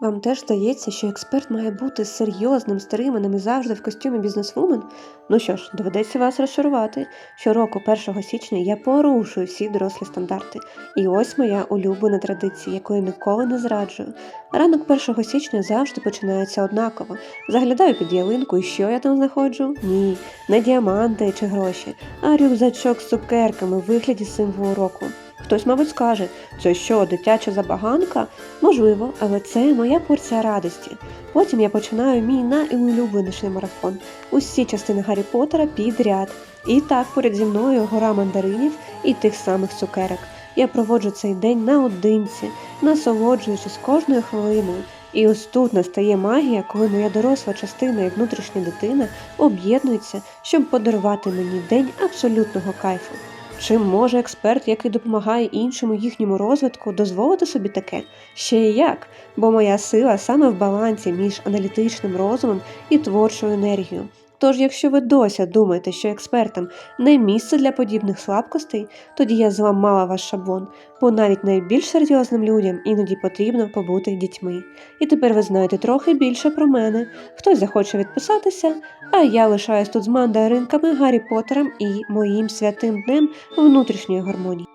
Вам теж здається, що експерт має бути серйозним, стриманим і завжди в костюмі бізнесвумен? Ну що ж, доведеться вас розчарувати. Щороку, 1 січня, я порушую всі дорослі стандарти. І ось моя улюблена традиція, якої ніколи не зраджую. Ранок 1 січня завжди починається однаково. Заглядаю під ялинку, і що я там знаходжу? Ні, не діаманти чи гроші, а рюкзачок з цукерками в вигляді символу року. Хтось, мабуть, скаже, це що, дитяча забаганка? Можливо, але це моя порція радості. Потім я починаю мій найулюбленіший марафон. Усі частини Гаррі Поттера підряд. І так поряд зі мною гора мандаринів і тих самих цукерок. Я проводжу цей день наодинці, насолоджуючись кожною хвилиною. І ось тут настає магія, коли моя доросла частина і внутрішня дитина об'єднуються, щоб подарувати мені день абсолютного кайфу. Чи може експерт, який допомагає іншим у їхньому розвитку, дозволити собі таке? Ще і як, бо моя сила саме в балансі між аналітичним розумом і творчою енергією. Тож, якщо ви досі думаєте, що експертам не місце для подібних слабкостей, тоді я зламала ваш шаблон, бо навіть найбільш серйозним людям іноді потрібно побути дітьми. І тепер ви знаєте трохи більше про мене. Хтось захоче відписатися, а я лишаюсь тут з мандаринками, Гаррі Поттером і моїм святим днем внутрішньої гармонії.